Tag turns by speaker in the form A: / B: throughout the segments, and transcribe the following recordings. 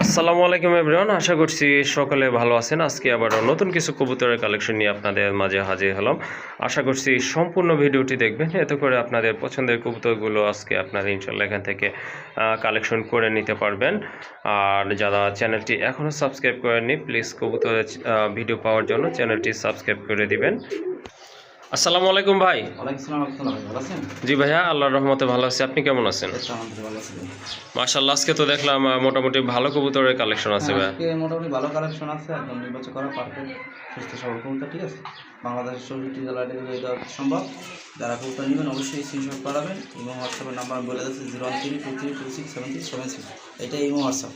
A: আসসালামু আলাইকুম এভরিওয়ান, আশা করছি সকলে ভালো আছেন। আজকে আবার নতুন কিছু কবুতরের কালেকশন নিয়ে আপনাদের মাঝে হাজির হলাম। আশা করছি সম্পূর্ণ ভিডিওটি দেখবেন। এতে করে আপনাদের পছন্দের কবুতরগুলো আজকে আপনারা ইনশাল্লাহ এখান থেকে কালেকশন করে নিতে পারবেন। আর যারা চ্যানেলটি এখনও সাবস্ক্রাইব করেননি প্লিজ কবুতরের ভিডিও পাওয়ার জন্য চ্যানেলটি সাবস্ক্রাইব করে দিবেন। আসসালামু আলাইকুম ভাই।
B: ওয়ালাইকুম আসসালাম রহমতুল্লাহ ভাই ভালো আছেন?
A: জি ভাইয়া আল্লাহর রহমতে ভালো আছি। আপনি কেমন আছেন? মাশাল্লাহ আজকে তো দেখলাম মোটামুটি ভালো কবুতরের কালেকশন আছে ভাইয়া।
B: আজকে মোটামুটি ভালো কালেকশন আছে একদম নির্বাচন করা পারফেক্ট সুস্থ সবল কবুতর ঠিক আছে? বাংলাদেশের চৌষট্টি জেলা ডেলিভারি দেওয়া সম্ভব। যারা কবুতর নেবেন অবশ্যই স্ক্রিনশট পাঠাবেন। এবং হোয়াটসঅ্যাপের নাম্বার বলে দিচ্ছি zero one three two three two six seven six seven six এটা ইমো হোয়াটসঅ্যাপ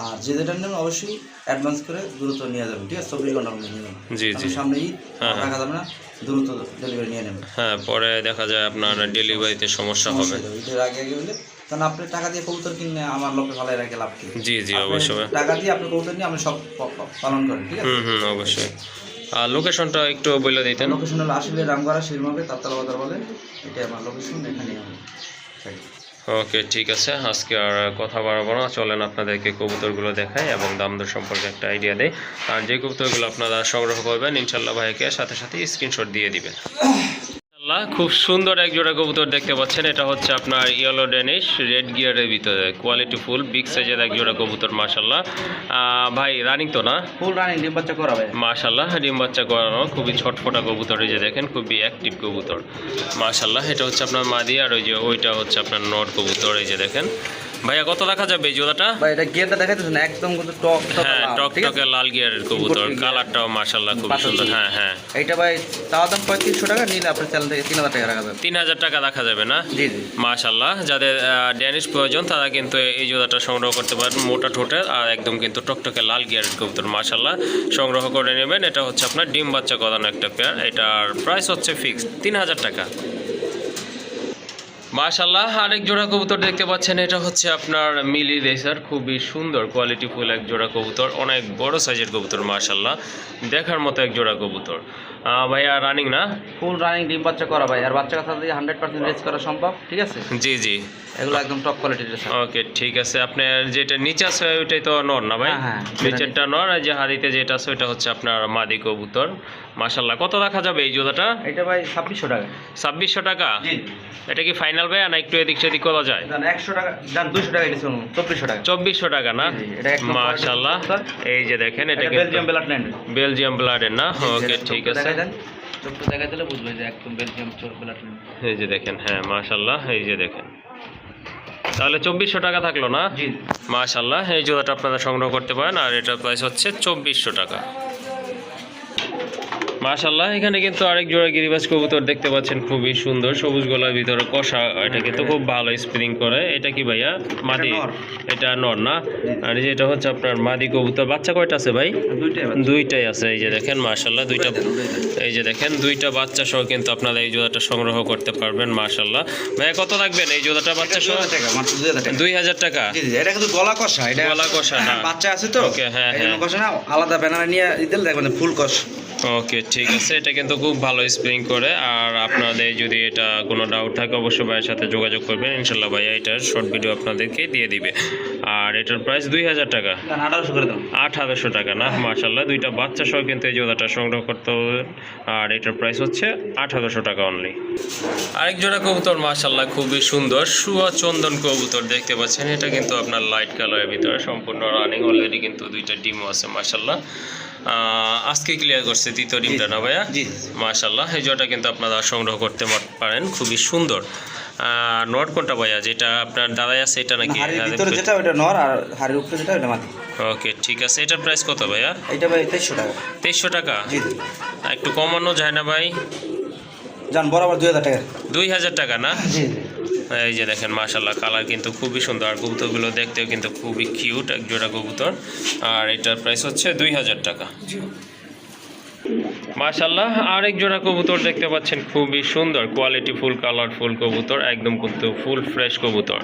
B: আর যে যেটা নেবেন অবশ্যই অ্যাডভান্স করে দ্রুত নিয়ে যাবেন ঠিক আছে? চব্বিশ ঘণ্টার মধ্যে নিয়ে যাবেন
A: জি জি।
B: সামনে ঈদ
A: হ্যাঁ, হ্যাঁ।
B: রাখা যাবে না দ্রুত ডেলিভারি নিয়ে নেবেন।
A: হ্যাঁ পরে দেখা যায় আপনার ডেলিভারিতে সমস্যা হবে।
B: ঈদের আগে আগে হলে কারণ আপনি টাকা দিয়ে কবুতর কিনলে আমার লোকে ভালো রাখে লাভ কি।
A: জি জি অবশ্যই।
B: টাকা দিয়ে আপনি কবুতর নিয়ে আপনি সব পালন করেন ঠিক আছে?
A: হুম হুম অবশ্যই। আর লোকেশনটা একটু বলে দিতেন।
B: লোকেশন হলো আসলে রামগড়া শিরমাবে তাত্তালা বাজার বলে। এটা আমার লোকেশন এখানে আমি।
A: ওকে, ঠিক আছে। আজকে আর কথা বাড়াবো না। চলেন আপনাদেরকে কবুতরগুলো দেখায় এবং দাম দর সম্পর্কে একটা আইডিয়া দেয় আর যে কবুতরগুলো আপনারা সংগ্রহ করবেন ইনশাল্লাহ ভাইকে সাথে সাথে স্ক্রিনশট দিয়ে দিবেন। ইনশাল্লাহ খুব সুন্দর এক জোড়া কবুতর দেখতে পাচ্ছেন। এটা হচ্ছে আপনার ইয়েলো ডেনিশ রেড গিয়ারের ভিতরে। কোয়ালিটি ফুল বিগ সাইজের এক জোড়া কবুতর মাশাল্লাহ আহ, ভাই রানিং তো না?
B: ফুল রানিং ডিম বাচ্চা করাবে
A: মাশাল্লাহ ডিম বাচ্চা করানো খুবই ছটফটা কবুতর এই যে দেখেন খুবই অ্যাক্টিভ কবুতর। মাশাল্লাহ এটা হচ্ছে আপনার মাদি আর ওই যে ওইটা হচ্ছে আপনার নর কবুতর এই যে দেখেন। ভাইয়া কত রাখা যাবে এই জোড়াটা?
B: ভাই এটা গিয়ারটা দেখাইতেছেন একদম কিন্তু টক টক
A: হ্যাঁ টক টকে লাল গিয়ারের কবুতর কালারটাও মাশাল্লাহ খুব সুন্দর হ্যাঁ হ্যাঁ।
B: এইটা ভাই তাও দাম পঁয়ত্রিশশো টাকা নিলে আপনার চ্যানেল থেকে তিন হাজার টাকা রাখা যাবে।
A: তিন হাজার টাকা রাখা যাবে না?
B: জি জি।
A: মাশাল্লাহ যাদের ড্যানিশ প্রয়োজন তারা কিন্তু এই জোড়াটা সংগ্রহ করতে পারেন মোটা ঠোঁটের আর একদম কিন্তু টকটকে লাল গিয়ারের কবুতর মাশাল্লাহ সংগ্রহ করে নেবেন এটা হচ্ছে আপনার ডিম বাচ্চা করানো একটা পেয়ার এটার প্রাইস হচ্ছে ফিক্সড তিন হাজার টাকা। মাশাল্লাহ আরেক জোড়া কবুতর দেখতে পাচ্ছেন, এটা হচ্ছে আপনার মিলি দেশার খুবই সুন্দর কোয়ালিটিফুল এক জোড়া কবুতর, অনেক বড় সাইজের কবুতর মাশাল্লাহ দেখার মতো এক জোড়া কবুতর। ভাইয়া রানিং না?
B: ফুল রানিং ডিম বাচ্চা করা ভাই। আর বাচ্চা কাছে হান্ড্রেড পার্সেন্ট রেস করা সম্ভব ঠিক আছে?
A: জি জি।
B: এগুলো একদম টপ কোয়ালিটির
A: ওকে ঠিক আছে। আপনার যেটা নিচে আছে ওইটাই তো নর না ভাই?
B: হ্যাঁ, হ্যাঁ,
A: নিচেরটা নর আর যে হাড়িতে যেটা আছে ওইটা হচ্ছে আপনার মাদি কবুতর। মাশাল্লাহ কত রাখা যাবে এই জোড়াটা
B: এটা ভাই ছাব্বিশশো টাকা।
A: ছাব্বিশশো টাকা? এটা কি ফাইনাল ভাই না একটু এদিক সেদিক করা যায়?
B: একশো টাকা দুশো টাকা চব্বিশশো টাকা।
A: চব্বিশশো টাকা না? মাশাল্লাহ এই যে দেখেন এটা
B: বেলজিয়াম ল্যান্ড
A: বেলজিয়াম ব্লাডের না? ওকে ঠিক আছে।
B: চোখটা দিলে বুঝবে যে একদম বেলজিয়াম বেলাট ল্যান্ড
A: এই যে দেখেন হ্যাঁ মাশাল্লাহ এই যে দেখেন। তাহলে চব্বিশশো টাকা থাকল না? মাশাল্লাহ এই জোড়াটা আপনারা সংগ্রহ করতে পারেন আর এটার প্রাইস হচ্ছে চব্বিশশো টাকা। মাশাল্লাহ এখানে কিন্তু আরেক জোড়া গিরিবাজ কবুতর দেখতে পাচ্ছেন খুবই সুন্দর সবুজ গলার ভিতরে কষা এটা কিন্তু খুব ভালো স্প্রিং করে। এটা কি ভাইয়া? মাদি। এটা নর না? আর এই যে এটা হচ্ছে আপনার মাদি কবুতর বাচ্চা কয়টা আছে ভাই?
B: দুইটাই
A: আছে এই যে দেখেন মাশাল্লাহ দুইটা এই যে দেখেন দুইটা বাচ্চা সহ কিন্তু আপনারা এই জোড়াটা সংগ্রহ করতে পারবেন মাশাল্লাহ ভাইয়া কত রাখবেন এই জোড়াটা বাচ্চা সহ?
B: দুই হাজার টাকা এটা কিন্তু গলা কষা এটা
A: গলা কষা, না।
B: বাচ্চা আছে তো।
A: হ্যাঁ, হ্যাঁ।
B: কষা না আলাদা ব্যানার নিয়ে দিলে দেখবেন ফুল কষ।
A: ওকে ঠিক আছে। এটা কিন্তু খুব ভালো স্প্রিং করে। আর আপনাদের যদি এটা কোনো ডাউট থাকে অবশ্যই ভাইয়ের সাথে যোগাযোগ করবেন। ইনশাল্লাহ ভাইয়া এটার শর্ট ভিডিও আপনাদেরকে দিয়ে দিবে। আর এটার প্রাইস দুই হাজার টাকা। আট হাজারশো টাকা না? মাশাল্লাহ দুইটা বাচ্চা সহ কিন্তু এই জোড়াটা সংগ্রহ করতে হবে আর এটার প্রাইস হচ্ছে আট হাজারশো টাকা অনলি আরেক জোড়া কবুতর মাশাল্লাহ খুবই সুন্দর। সুয়া চন্দন কবুতর দেখতে পাচ্ছেন। এটা কিন্তু আপনার লাইট কালারের ভিতরে। সম্পূর্ণ রানিং অলরেডি কিন্তু দুইটা ডিমও আছে মাশাল্লাহ আহ, আজকে ক্লিয়ার করছে দ্বিতীয় ডিমটা না ভাইয়া?
B: জি।
A: মাশাল্লাহ এই জোড়াটা কিন্তু আপনারা সংগ্রহ করতে পারেন খুবই সুন্দর। নট কোনটা ভাইয়া? যেটা আপনার দাদাই আছে এটা নাকি?
B: ভিতরে যেটা ওটা নর আর হাড়ির উপরে যেটা ওটা মাটি।
A: ওকে ঠিক আছে। এটার প্রাইস কত ভাইয়া?
B: এইটা ভাই তেইশশো টাকা।
A: তেইশশো টাকা? একটু কমানো যায় না ভাই?
B: যান বরাবর দুই হাজার টাকা।
A: দুই হাজার টাকা না?
B: জি।
A: এই যে দেখেন মাশাল্লাহ কালার কিন্তু খুবই সুন্দর। আর কবুতরগুলো দেখতেও কিন্তু খুবই কিউট এক জোড়া কবুতর। আর এটার প্রাইস হচ্ছে দুই হাজার টাকা। মাশাল্লাহ আরেক জোড়া কবুতর দেখতে পাচ্ছেন খুবই সুন্দর কোয়ালিটি ফুল কালারফুল কবুতর একদম কিন্তু ফুল ফ্রেশ কবুতর।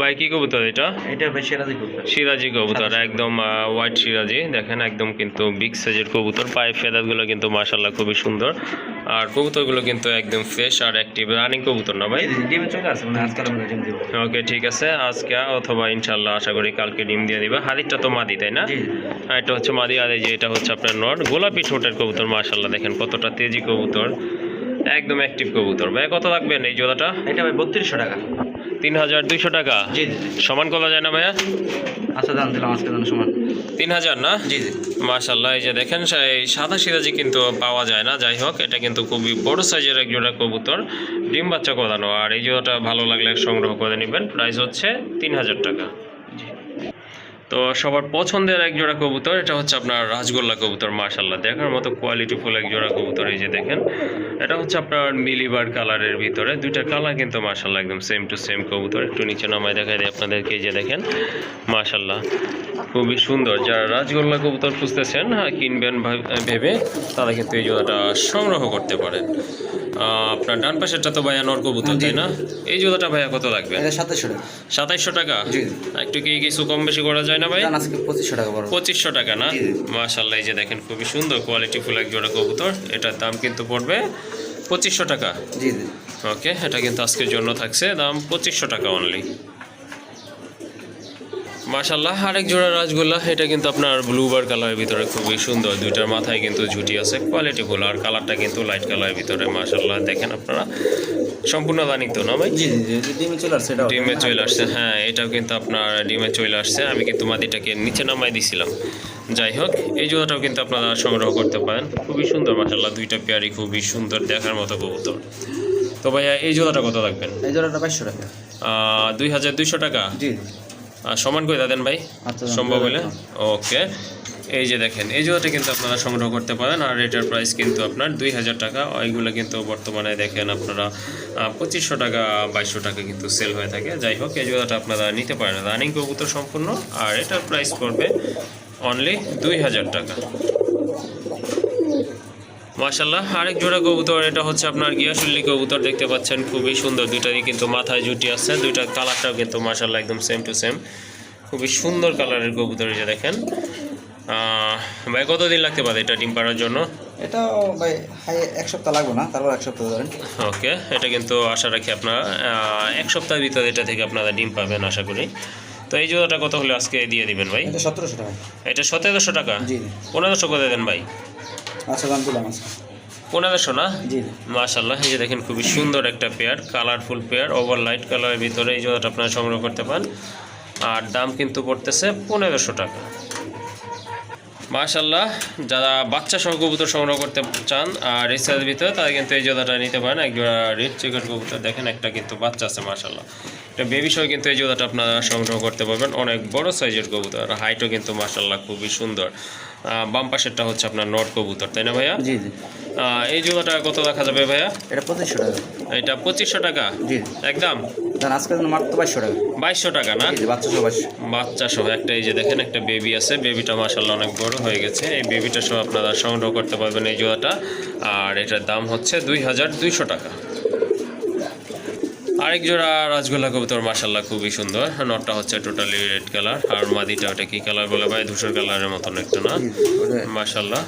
A: ভাই কি কবুতর এটা?
B: এটা ভাই সেরাজি করতে
A: সিরাজি কবুতর একদম হোয়াইট সিরাজি। দেখেন একদম কিন্তু বিগ সাইজের কবুতর। পায়ে ফেদারগুলো কিন্তু মাশাল্লাহ খুবই সুন্দর। আর কবুতরগুলো কিন্তু একদম ফ্রেশ আর অ্যাক্টিভ রানিং কবুতর না ভাই?
B: ডিমে চলে আসে মানে আজকাল আমরা ডিম দিব।
A: ওকে ঠিক আছে। আজকে অথবা ইনশাল্লাহ আশা করি কালকে ডিম দিয়ে দিবে। হাদিরটা তো মাদি তাই না? আর এটা হচ্ছে মাদি আর এই যে এটা হচ্ছে আপনার নট গোলাপি ঠোঁটের কবুতর মাশাল্লাহ দেখেন কতটা তেজি কবুতর। একদম অ্যাক্টিভ কবুতর। ভাই কত লাগবেন এই জোড়াটা?
B: এটা ভাই বত্রিশশো টাকা।
A: তিন হাজার দুইশো টাকা? সমান করা যায় না ভাইয়া?
B: আচ্ছা দাম দিলাম আজকে সমান।
A: তিন হাজার না?
B: জি জি।
A: মাশাল্লাহ এই যে দেখেন সা- এই সাদা সিরাজি কিন্তু পাওয়া যায় না। যাই হোক এটা কিন্তু খুবই বড় সাইজের এক জোড়া কবুতর ডিম বাচ্চা কোদানো আর এই জোড়াটা ভালো লাগলে সংগ্রহ করে নেবেন। প্রাইস হচ্ছে তিন হাজার টাকা। তো সবার পছন্দের এক জোড়া কবুতর এটা হচ্ছে আপনার রাজগোল্লা কবুতর মার্শাল্লাহ দেখার মতো কোয়ালিটিফুল এক জোড়া কবুতর এই যে দেখেন। এটা হচ্ছে আপনার মিলিবার কালারের ভিতরে। দুইটা কালার কিন্তু মার্শাল্লাহ একদম সেম টু সেম কবুতর। একটু নিচে নামায় দেখা দিই আপনাদেরকে এই যে দেখেন। মার্শাল্লাহ খুবই সুন্দর। যারা রাজগোল্লা কবুতর খুঁজতেছেন হ্যাঁ কিনবেন ভাব- তারা কিন্তু এই জোড়াটা সংগ্রহ করতে পারেন। আপনার ডান পাশেরটা তো ভাইয়া নর কবুতর তাই না? এই জোড়াটা ভাইয়া কত লাগবে?
B: এটা টাকা।
A: সাতাইশশো টাকা? একটু কি কিছু কম বেশি করা যায় না ভাই?
B: পঁচিশশো টাকা
A: পঁচিশশো টাকা না। মাশাল্লাহ এই যে দেখেন খুবই সুন্দর কোয়ালিটি ফুল এক জোড়া কবুতর। এটার দাম কিন্তু পড়বে পঁচিশশো টাকা।
B: জি
A: ওকে এটা কিন্তু আজকের জন্য থাকছে দাম পঁচিশশো টাকা অনলি মাশাল্লাহ আরেক জোড়া রাজগোল্লা এটা কিন্তু আপনার ব্লুবার কালারের ভিতরে খুবই সুন্দর। দুইটার মাথায় কিন্তু ঝুটি আছে কোয়ালিটি ফুল। আর কালারটা কিন্তু লাইট কালারের ভিতরে মাশাল্লাহ দেখেন আপনারা। সম্পূর্ণ রানিং তো না ভাই?
B: জি জি ডিমে চলে আসছে এটা
A: ডিমে চলে আসছে হ্যাঁ এটাও কিন্তু আপনার ডিমে চলে আসছে। আমি কিন্তু মাদিটাকে নিচে নামাই দিছিলাম। যাই হোক এই জোড়াটাও কিন্তু আপনারা সংগ্রহ করতে পারেন। খুবই সুন্দর মাসাল্লাহ দুইটা পেয়ারি খুবই সুন্দর দেখার মতো কবুতর। তো ভাইয়া এই জোড়াটা কত রাখবেন
B: এই জোড়াটা বাইশশো টাকা।
A: দুই হাজার দুইশো টাকা?
B: জি।
A: আর সমান করে দেন ভাই?
B: আচ্ছা
A: সম্ভব হলে? ওকে। এই যে দেখেন, এই জোড়াটা কিন্তু আপনারা সংগ্রহ করতে পারেন আর এটার প্রাইস কিন্তু আপনার দুই হাজার টাকা। ওইগুলো কিন্তু বর্তমানে দেখেন আপনারা পঁচিশশো টাকা, বাইশশো টাকা কিন্তু সেল হয়ে থাকে। যাই হোক, এই জোড়াটা আপনারা নিতে পারেন। রানিং কবুতর সম্পূর্ণ আর এটার প্রাইস পড়বে অনলি দুই হাজার টাকা। মাশাল্লাহ আরেক জোড়া কবুতর, এটা হচ্ছে আপনার গিয়াসুল্লি কবুতর। দেখতে পাচ্ছেন, খুবই সুন্দর। দুইটারই কিন্তু মাথায় জুটি আছে। দুইটার কালারটাও কিন্তু মাশাল্লাহ একদম সেম টু সেম খুবই সুন্দর কালারের কবুতর এটা দেখেন। ভাই কতদিন লাগতে পারে এটা ডিম পাড়ার জন্য?
B: এটাও ভাই হাই এক সপ্তাহ লাগবে না তারপর এক সপ্তাহ ধরেন।
A: ওকে এটা কিন্তু আশা রাখি আপনারা এক সপ্তাহের ভিতরে এটা থেকে আপনারা ডিম পাবেন আশা করি। তো এই জোড়াটা কত হলে আজকে দিয়ে দিবেন ভাই?
B: এটা সতেরোশো টাকা।
A: এটা সতেরোশো টাকা?
B: জি
A: পনেরোশো করে দেন ভাই।
B: আচ্ছা দাম দিলাম
A: পনেরোশো না? মাশাল্লাহ এই যে দেখেন খুবই সুন্দর একটা pair colourful pair over light কালারের ভিতরে এই জোড়াটা আপনারা সংগ্রহ করতে পারেন। আর দাম কিন্তু পড়তেছে পনেরোশো টাকা। মাশাল্লাহ যারা বাচ্চা সহ কবুতর সংগ্রহ করতে চান আর রিসার্চের ভিতরে, তারা কিন্তু এই জোদাটা নিতে পারেন। এক জোড়া রেড চিকেন কবুতর দেখেন, একটা কিন্তু বাচ্চা আছে মাশাল্লাহ এটা বেবি সহ কিন্তু এই জোদাটা আপনারা সংগ্রহ করতে পারবেন। অনেক বড় সাইজের কবুতর আর হাইটও কিন্তু মাশাল্লাহ খুবই সুন্দর। বাম পাশেরটা হচ্ছে আপনার নট কবুতর তাই না ভাইয়া?
B: জি জি।
A: এই জোড়াটা কত রাখা যাবে ভাইয়া?
B: এটা পঁচিশশো টাকা।
A: এটা পঁচিশশো টাকা?
B: জি।
A: একদম?
B: দাম আজকে জন্য মাত্র বাইশশো টাকা।
A: বাইশশো টাকা না?
B: বাচ্চা সব
A: বাচ্চা সহ একটা এই যে দেখেন একটা বেবি আছে। বেবিটা মাসাল্লাহ অনেক বড় হয়ে গেছে। এই বেবিটা সহ আপনারা সংগ্রহ করতে পারবেন এই জোড়াটা। আর এটার দাম হচ্ছে দুই হাজার দুইশো টাকা। আরেক জোড়া রাজগোল্লা কবুতর মাসাল্লাহ খুবই সুন্দর। নটটা হচ্ছে টোটালি রেড কালার আর মাদিটা ওটা কি কালার বলে ভাই? ধূসর কালারের মতন একটা না? মাশাল্লাহ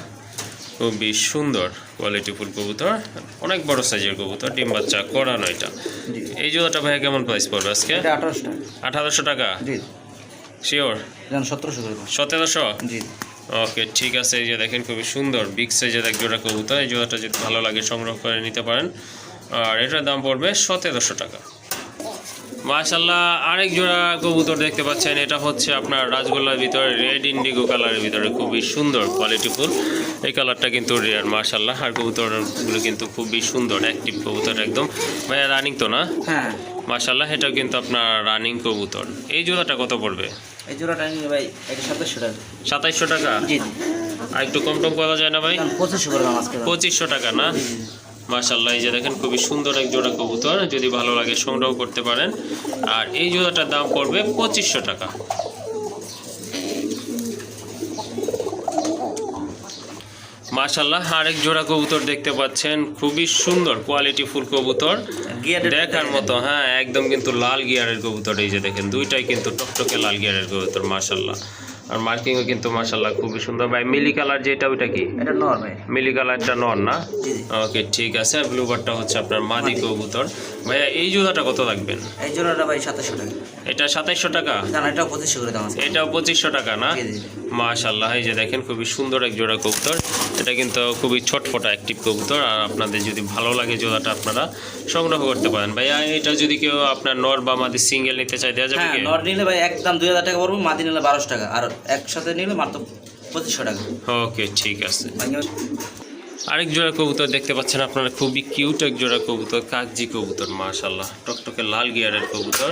A: খুবই সুন্দর কোয়ালিটি ফুল কবুতর। অনেক বড় সাইজের কবুতর ডিম বাচ্চা করানো এটা। এই জোড়াটা ভাইয়া কেমন প্রাইস পড়বে আজকে?
B: আঠারোশো টাকা।
A: শিওর
B: সতেরোশো
A: সতেরোশো?
B: জি।
A: ওকে ঠিক আছে। এই যে দেখেন খুবই সুন্দর বিগ সাইজের এক জোড়া কবুতর। এই জোড়াটা যদি ভালো লাগে সংগ্রহ করে নিতে পারেন। আর এটার দাম পড়বে সতেরোশো টাকা। মাশাল্লাহ আরেক জোড়া কবুতর দেখতে পাচ্ছেন। এটা হচ্ছে আপনার রাজগোল্লার ভিতরে রেড ইন্ডিগো কালারের ভিতরে খুবই সুন্দর কোয়ালিটিফুল এই কালারটা কিন্তু রেয়ার মাশাল্লাহ আর কবুতরগুলো কিন্তু খুবই সুন্দর অ্যাক্টিভ কবুতর একদম। ভাইয়া রানিং তো না?
B: হ্যাঁ।
A: মাশাল্লাহ এটাও কিন্তু আপনার রানিং কবুতর। এই জোড়াটা কত পড়বে?
B: এই জোড়াটা নিয়ে ভাই সাতাশশো টাকা।
A: সাতাইশশো টাকা? আর একটু কম টম করা যায় না ভাই?
B: পঁচিশশো
A: টাকা না। মাশাল্লাহ এই যে দেখেন খুবই সুন্দর এক জোড়া কবুতর যদি ভালো লাগে সংগ্রহ করতে পারেন। আর এই জোড়াটার দাম পড়বে পঁচিশশো টাকা। মাশাল্লাহ আরেক জোড়া কবুতর দেখতে পাচ্ছেন খুবই সুন্দর কোয়ালিটি ফুল কবুতর দেখার মতো হ্যাঁ একদম কিন্তু লাল গিয়ারের কবুতর এই যে দেখেন দুইটাই কিন্তু টকটকে লাল গিয়ারের কবুতর মাশাল্লাহ আর মার্কিংও কিন্তু মাশাল্লাহ খুবই সুন্দর। ভাই মিলি কালার যেটা ওইটা কি?
B: এটা নর ভাই।
A: মিলি কালারটা নন না? ওকে ঠিক আছে। আর ব্লুবারটা হচ্ছে আপনার মাদি কবুতর। ভাইয়া এই জোড়াটা কত রাখবেন
B: এই জোড়াটা ভাই সাতাশশো টাকা।
A: এটা সাতাইশশো টাকা?
B: জানা এটাও পঁচিশশো করে দাম আছে।
A: এটাও পঁচিশশো টাকা না? মাশাল্লাহ এই যে দেখেন খুবই সুন্দর এক জোড়া কবুতর। এটা কিন্তু খুবই ছটফটা অ্যাক্টিভ কবুতর। আর আপনাদের যদি ভালো লাগে জোড়াটা আপনারা সংগ্রহ করতে পারেন। ভাইয়া এটা যদি কেউ আপনার নর বা মাদি সিঙ্গেল নিতে চাই দেওয়া যাবে
B: হ্যাঁ নর নিলে ভাই একদম দুই হাজার টাকা পড়ব মাদি নিলে বারোশো টাকা। আর একসাথে নিলে মাত্র পঁচিশশো টাকা।
A: ওকে ঠিক আছে। আরেক জোড়া কবুতর দেখতে পাচ্ছেন আপনারা খুবই কিউট এক জোড়া কবুতর কাকজি কবুতর মাশাল্লাহ টকটকে লাল গিয়ারের কবুতর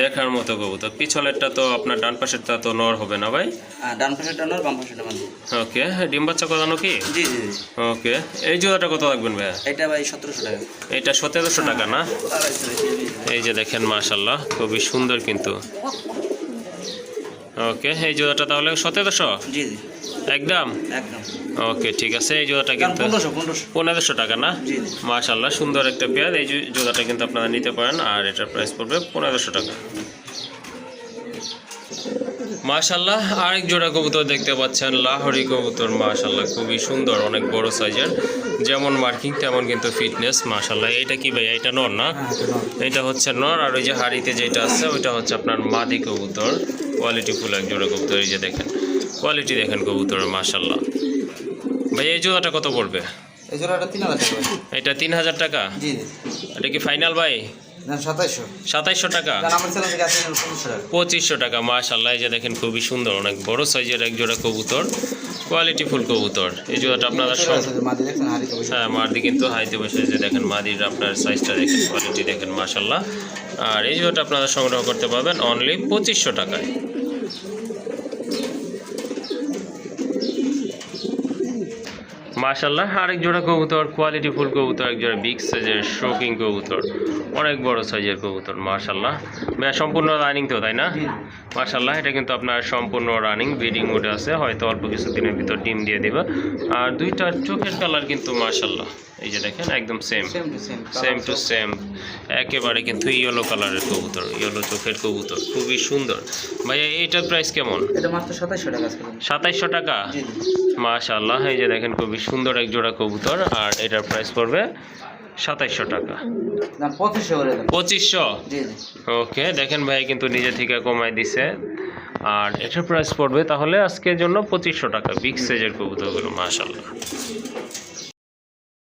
A: দেখার মতো কবুতর। পিছলেরটা তো আপনার ডান পাশেরটা তো নর হবে না ভাই?
B: ডান পাশেরটা নর বাম পাশেরটা
A: ওকে ডিম বাচ্চা করানো কি?
B: জি জি
A: ওকে এই জোড়াটা কত রাখবেন ভাইয়া?
B: এটা ভাই সতেরোশো টাকা।
A: এটা সতেরোশো টাকা না। এই যে দেখেন মাশাল্লাহ খুবই সুন্দর কিন্তু। ওকে এই জোড়াটা তাহলে সতেরোশো?
B: জি জি।
A: একদম?
B: একদম।
A: ওকে ঠিক আছে এই জোড়াটা কিন্তু
B: পনেরোশো
A: টাকা না? মাশাল্লাহ সুন্দর একটা পেয়ার। এই জোড়াটা কিন্তু আপনারা নিতে পারেন আর এটার প্রাইস পড়বে পনেরোশো টাকা। মাশাল্লাহ আরেক জোড়া কবুতর দেখতে পাচ্ছেন লাহোরি কবুতর মাশাল্লাহ খুবই সুন্দর অনেক বড় সাইজের যেমন মার্কিং তেমন কিন্তু ফিটনেস মাশাল্লাহ এটা কি ভাই? এটা নর না?
B: হ্যাঁ এটা
A: এটা হচ্ছে নর আর ওই যে হাড়িতে যেটা আছে ওইটা হচ্ছে আপনার মাদি কবুতর। কোয়ালিটি ফুল এক জোড়া কবুতর এই যে দেখেন। কোয়ালিটি দেখেন কবুতর মাশাল্লাহ ভাই এই জোড়াটা কত পড়বে?
B: এই জোড়াটা তিন হাজার টাকা।
A: এটা তিন হাজার টাকা?
B: জি
A: এটা কি ফাইনাল ভাই?
B: সাতাইশশো।
A: টাকা?
B: পঁচিশশো টাকা।
A: মাশাল্লাহ এই যে দেখেন খুবই সুন্দর অনেক বড় সাইজের এক জোড়া কবুতর। কোয়ালিটি ফুল কবুতর। এই জোড়াটা আপনারা হ্যাঁ মাদি কিন্তু হাইতে বসে যে দেখেন মাদির আপনার সাইজটা দেখেন কোয়ালিটি দেখেন মাশাল্লাহ আর এই জোড়াটা আপনারা সংগ্রহ করতে পারবেন অনলি পঁচিশশো টাকায়। মাশাল্লাহ আরেক জোড়া কবুতর কোয়ালিটি ফুল কবুতর এক জোড়া বিগ সাইজের শোকিং কবুতর অনেক বড় সাইজের কবুতর মাশাল্লাহ ভাইয়া সম্পূর্ণ রানিং তো তাই না? মাশাল্লাহ এটা কিন্তু আপনার সম্পূর্ণ রানিং ব্রিডিং মোডে আছে হয়তো অল্প কিছু দিনের ভিতর ডিম দিয়ে দিবে। আর দুইটার চোখের কালার কিন্তু মাশাল্লাহ এই যে দেখেন একদম সেম
B: সেম টু সেম
A: একেবারে কিন্তু ইয়েলো কালারের কবুতর ইয়েলো চোখের কবুতর খুবই সুন্দর। ভাইয়া এইটার প্রাইস কেমন?
B: এটা মাত্র সাতাইশশো টাকা
A: সাতাইশশো টাকা? মাশাল্লাহ এই যে দেখেন খুবই সুন্দর এক জোড়া কবুতর আর এটার প্রাইস পড়বে সাতাইশশো টাকা।
B: পঁচিশশো
A: ওকে দেখেন ভাই কিন্তু নিজে থেকে কমাই দিছে। আর এটার প্রাইস পড়বে তাহলে আজকের জন্য পঁচিশশো টাকা বিগ সাইজের কবুতরগুলো মাশাল্লাহ